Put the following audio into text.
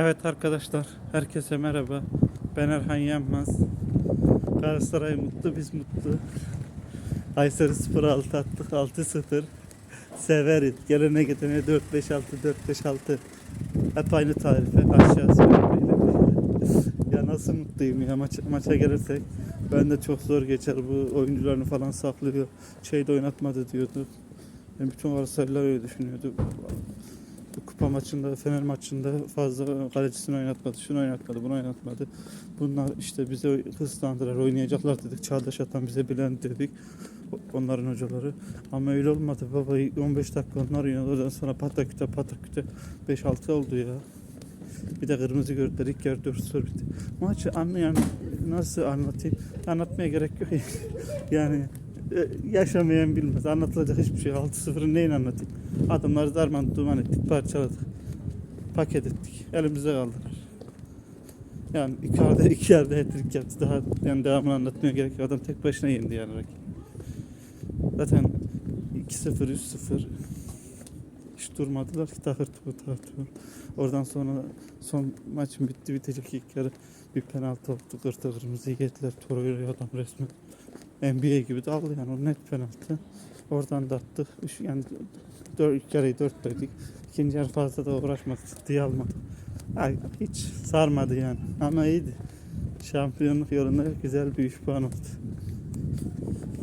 Evet arkadaşlar, herkese merhaba. Ben Erhan Yenmez. Galatasaray mutlu, biz mutlu. Kayseri 0-6 attık, 6-0. Severiz. Gelene gidene 4-5-6, 4-5-6. Hep aynı tarife aşağısı. ya nasıl mutluyum ya maça, maça gelirsek. Ben de çok zor geçer bu oyuncularını falan saklıyor. Şeyde oynatmadı diyordu. Ben bütün Galatasaraylılar öyle düşünüyordu. Bu kupa maçında, Fener maçında fazla kalecisini oynatmadı, şunu oynatmadı, bunu oynatmadı. Bunlar işte bize hızlandılar, oynayacaklar dedik. Çağdaş Atan bize bilen dedik. Onların hocaları. Ama öyle olmadı baba. 15 dakika onlar oynadı. Oradan sonra pataküte pataküte 5-6 oldu ya. Bir de kırmızı gördüler. İlk yarı 4-0 bitti. Maçı anlayan nasıl anlatayım? Anlatmaya gerek yok. yani yaşamayan bilmez. Anlatılacak hiçbir şey. 6-0'ın neyini anlatayım? Adamları darman duman ettik, parçaladık. Paket ettik. Elimizde kaldılar. Yani iki yerde iki yerde hat-trick yaptı. Daha yani devamını anlatmaya gerek yok. Adam tek başına yendi yani rakip. Zaten 2-0, 3-0 hiç durmadılar ki takır tuğ takır tuğ. Oradan sonra son maçın bitti bitecek ilk yarı bir penaltı oldu. Kırta kırmızı yediler. Torreira adam resmen NBA gibi daldı yani o net penaltı. Oradan da attık. Üç, yani dört, ilk yarıyı dört dedik. İkinci yarı fazla da uğraşmadık. Ciddiye almadık. Ay, hiç sarmadı yani. Ama iyiydi. Şampiyonluk yolunda güzel bir 3 puan oldu.